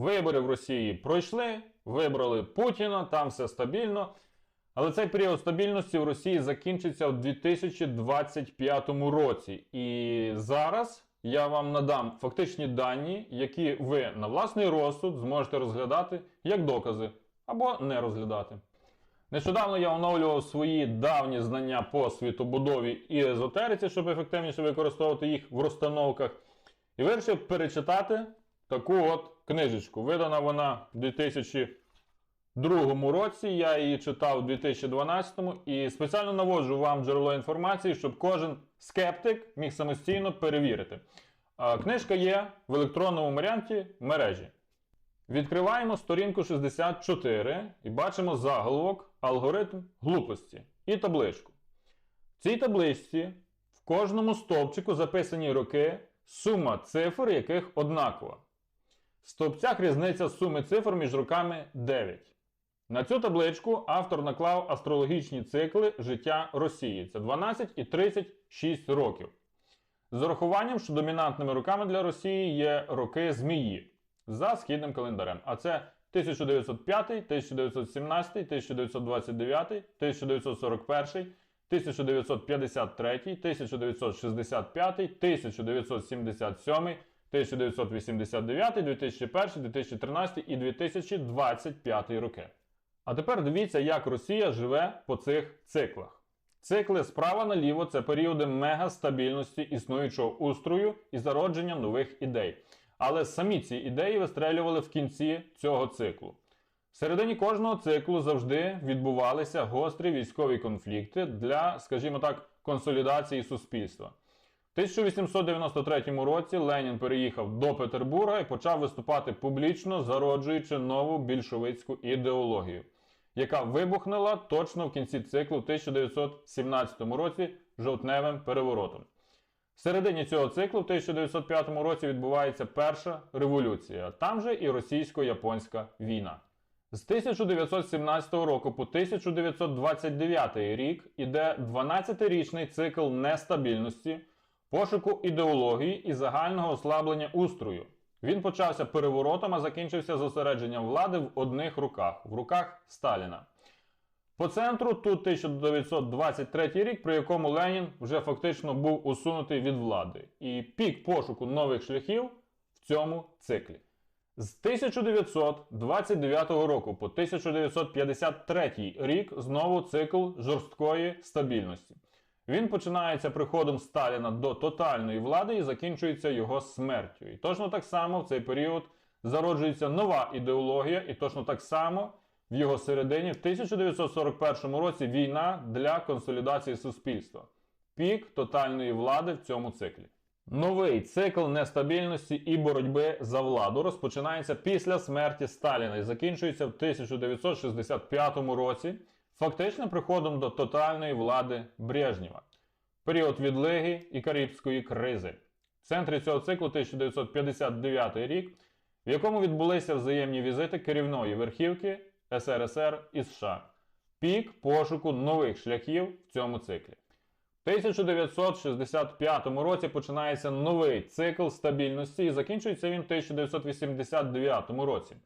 Вибори в Росії пройшли, вибрали Путіна, там все стабільно. Але цей період стабільності в Росії закінчиться у 2025 році. І зараз я вам надам фактичні дані, які ви на власний розсуд зможете розглядати як докази або не розглядати. Нещодавно я оновлював свої давні знання по світобудові і езотериці, щоб ефективніше використовувати їх в розстановках. І вирішив перечитати таку от книжечку. Видана вона в 2002 році. Я її читав у 2012 і спеціально наводжу вам джерело інформації, щоб кожен скептик міг самостійно перевірити. Книжка є в електронному варіанті мережі. Відкриваємо сторінку 64 і бачимо заголовок Алгоритм глупості і табличку. В цій табличці в кожному стовпчику записані роки, сума цифр, яких однакова. В стовпцях різниця суми цифр між роками 9. На цю табличку автор наклав астрологічні цикли життя Росії. Це 12 і 36 років. З урахуванням, що домінантними роками для Росії є роки Змії за східним календарем. А це 1905, 1917, 1929, 1941, 1953, 1965, 1977, 1989, 2001, 2013 і 2025 роки. А тепер дивіться, як Росія живе по цих циклах. Цикли справа наліво це періоди мегастабільності існуючого устрою і зародження нових ідей. Але самі ці ідеї вистрелювали в кінці цього циклу. В середині кожного циклу завжди відбувалися гострі військові конфлікти для, скажімо так, консолідації суспільства. В 1893 році Ленін переїхав до Петербурга і почав виступати публічно, зароджуючи нову більшовицьку ідеологію, яка вибухнула точно в кінці циклу в 1917 році жовтневим переворотом. В середині цього циклу в 1905 році відбувається перша революція, там же і російсько-японська війна. З 1917 року по 1929 рік іде 12-річний цикл нестабільності, пошуку ідеології і загального ослаблення устрою. Він почався переворотом, а закінчився зосередженням влади в одних руках в руках Сталіна. По центру тут 1923 рік, при якому Ленін вже фактично був усунутий від влади, і пік пошуку нових шляхів в цьому циклі. З 1929 року по 1953 рік знову цикл жорсткої стабільності. Він починається приходом Сталіна до тотальної влади і закінчується його смертю. І точно так само в цей період зароджується нова ідеологія, і точно так само в його середині в 1941 році війна для консолідації суспільства. Пік тотальної влади в цьому циклі. Новий цикл нестабільності і боротьби за владу розпочинається після смерті Сталіна і закінчується в 1965 році, фактично приходом до тотальної влади Брежнєва. Період відлиги і Карибської кризи. В центрі цього циклу 1959 рік, в якому відбулися взаємні візити керівної верхівки СРСР і США. Пік пошуку нових шляхів в цьому циклі. В 1965 році починається новий цикл стабільності і закінчується він в 1989 році.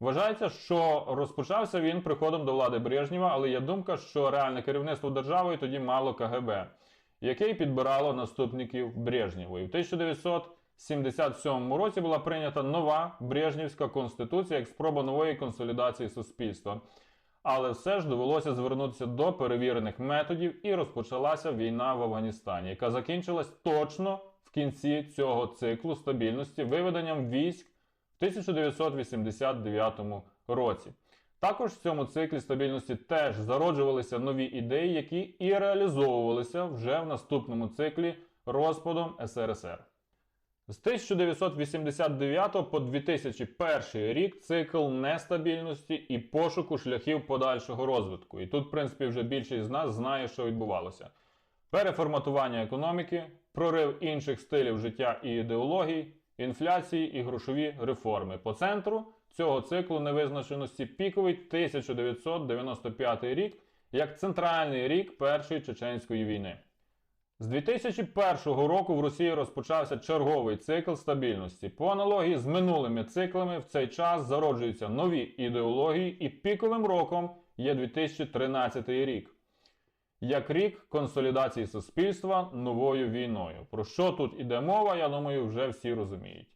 Вважається, що розпочався він приходом до влади Брежнєва, але є думка, що реальне керівництво державою тоді мало КГБ, яке підбирало наступників Брежнєва. І в 1977 році була прийнята нова Брежнівська конституція як спроба нової консолідації суспільства. Але все ж довелося звернутися до перевірених методів і розпочалася війна в Афганістані, яка закінчилась точно в кінці цього циклу стабільності виведенням військ в 1989 році. Також в цьому циклі стабільності теж зароджувалися нові ідеї, які і реалізовувалися вже в наступному циклі розпадом СРСР. З 1989 по 2001 рік цикл нестабільності і пошуку шляхів подальшого розвитку. І тут, в принципі, вже більшість з нас знає, що відбувалося. Переформатування економіки, прорив інших стилів життя і ідеологій, інфляції і грошові реформи. По центру цього циклу невизначеності піковий 1995 рік як центральний рік Першої чеченської війни. З 2001 року в Росії розпочався черговий цикл стабільності. По аналогії з минулими циклами в цей час зароджуються нові ідеології, і піковим роком є 2013 рік. Як рік консолідації суспільства новою війною. Про що тут іде мова, я думаю, вже всі розуміють.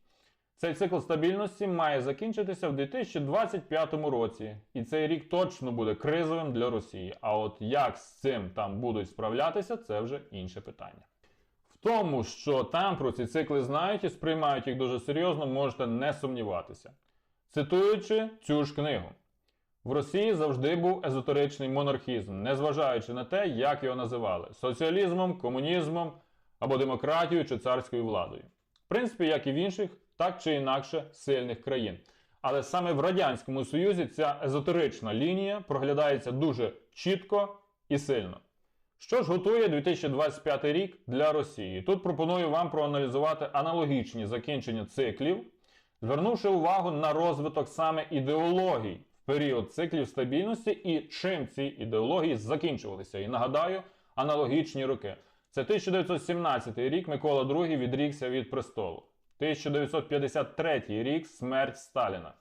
Цей цикл стабільності має закінчитися в 2025 році, і цей рік точно буде кризовим для Росії. А от як з цим там будуть справлятися, це вже інше питання. В тому, що там про ці цикли знають і сприймають їх дуже серйозно, можете не сумніватися. Цитуючи цю ж книгу. В Росії завжди був езотеричний монархізм, незважаючи на те, як його називали соціалізмом, комунізмом або демократією чи царською владою. В принципі, як і в інших, так чи інакше сильних країн. Але саме в Радянському Союзі ця езотерична лінія проглядається дуже чітко і сильно. Що ж готує 2025 рік для Росії? Тут пропоную вам проаналізувати аналогічні закінчення циклів, звернувши увагу на розвиток саме ідеологій період циклів стабільності і чим ці ідеології закінчувалися. І нагадаю, аналогічні роки. Це 1917 рік Микола II відрікся від престолу. 1953 рік смерть Сталіна.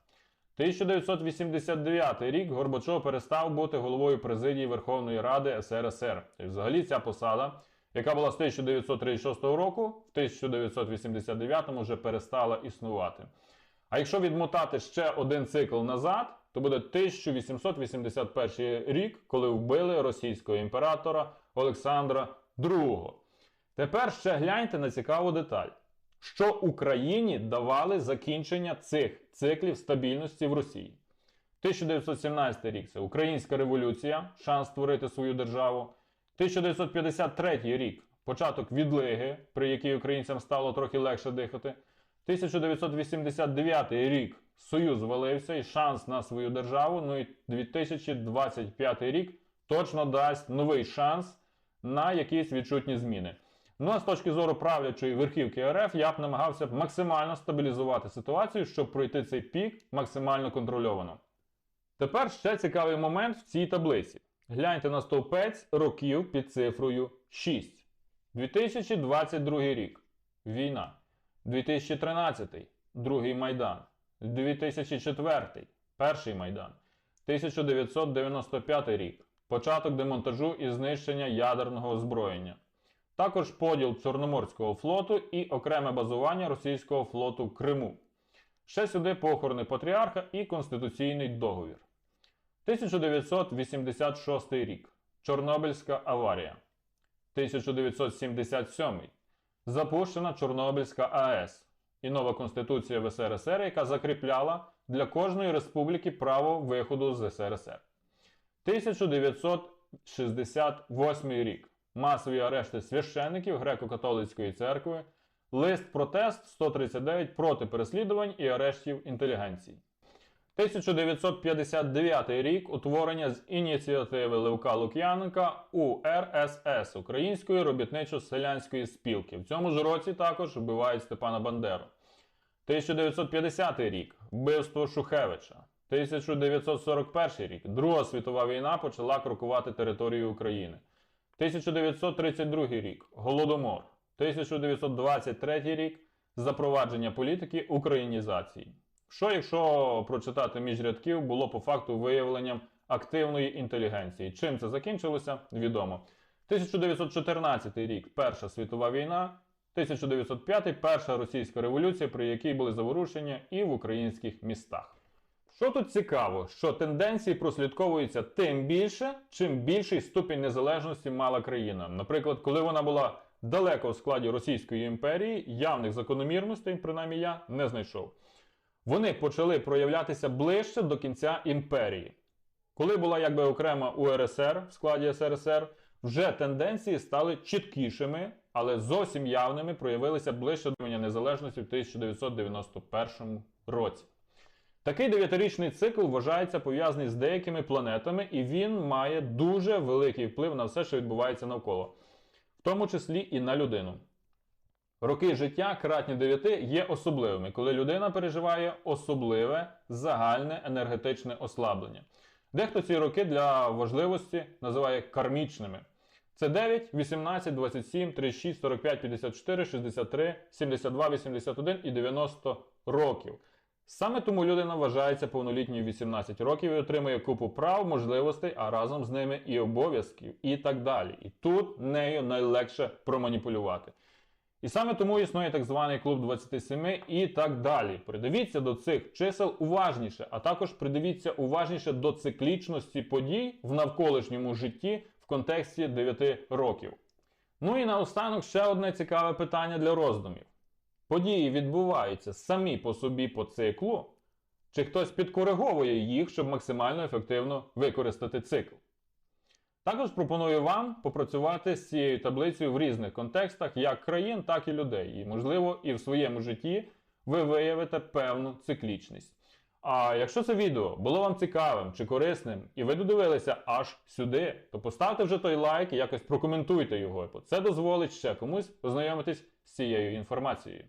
1989 рік Горбачов перестав бути головою президії Верховної Ради СРСР. І взагалі ця посада, яка була з 1936 року, в 1989 вже перестала існувати. А якщо відмотати ще один цикл назад, то буде 1881 рік, коли вбили російського імператора Олександра II. Тепер ще гляньте на цікаву деталь що Україні давали закінчення цих циклів стабільності в Росії. 1917 рік це Українська революція, шанс створити свою державу. 1953 рік початок відлиги, при якій українцям стало трохи легше дихати. 1989 рік Союз валився і шанс на свою державу. Ну і 2025 рік точно дасть новий шанс на якісь відчутні зміни. Ну а з точки зору правлячої верхівки РФ я б намагався максимально стабілізувати ситуацію, щоб пройти цей пік максимально контрольовано. Тепер ще цікавий момент в цій таблиці. Гляньте на стовпець років під цифрою 6. 2022 рік. Війна. 2013. Другий Майдан. 2004. Перший Майдан. 1995 рік. Початок демонтажу і знищення ядерного озброєння. Також поділ Чорноморського флоту і окреме базування російського флоту в Криму. Ще сюди похорони патріарха і Конституційний договір. 1986 рік. Чорнобильська аварія. 1977. Запущена Чорнобильська АЕС і нова Конституція в СРСР, яка закріпляла для кожної республіки право виходу з СРСР. 1968 рік масові арешти священиків греко-католицької церкви, лист протест 139 проти переслідувань і арештів інтелігенції. 1959 рік утворення з ініціативи Левка Лук'яненка УРСС Української робітничо-селянської спілки. В цьому ж році також вбивають Степана Бандеру. 1950 рік вбивство Шухевича. 1941 рік Друга світова війна почала крокувати територію України. 1932 рік Голодомор. 1923 рік запровадження політики українізації. Що, якщо прочитати між рядків, було по факту виявленням активної інтелігенції. Чим це закінчилося, відомо. 1914 рік Перша світова війна, 1905 Перша російська революція, при якій були заворушення і в українських містах. Що тут цікаво, що тенденції прослідковуються тим більше, чим більший ступінь незалежності мала країна. Наприклад, коли вона була далеко в складі Російської імперії, явних закономірностей, принаймні я, не знайшов. Вони почали проявлятися ближче до кінця імперії. Коли була якби окрема УРСР в складі СРСР, вже тенденції стали чіткішими, але зовсім явними проявилися ближче до незалежності в 1991 році. Такий дев'ятирічний цикл вважається пов'язаний з деякими планетами, і він має дуже великий вплив на все, що відбувається навколо, в тому числі і на людину. Роки життя кратні 9 є особливими, коли людина переживає особливе загальне енергетичне ослаблення. Дехто ці роки для важливості називає кармічними. Це 9, 18, 27, 36, 45, 54, 63, 72, 81 і 90 років. Саме тому людина вважається повнолітньою 18 років і отримує купу прав, можливостей, а разом з ними і обов'язків, і так далі. І тут нею найлегше проманіпулювати. І саме тому існує так званий клуб 27 і так далі. Придивіться до цих чисел уважніше, а також придивіться уважніше до циклічності подій в навколишньому житті в контексті 9 років. Ну і наостанок ще одне цікаве питання для роздумів. Події відбуваються самі по собі по циклу, чи хтось підкориговує їх, щоб максимально ефективно використати цикл? Також пропоную вам попрацювати з цією таблицею в різних контекстах, як країн, так і людей. І, можливо, і в своєму житті ви виявите певну циклічність. А якщо це відео було вам цікавим чи корисним, і ви додивилися аж сюди, то поставте вже той лайк і якось прокоментуйте його, це дозволить ще комусь познайомитись з цією інформацією.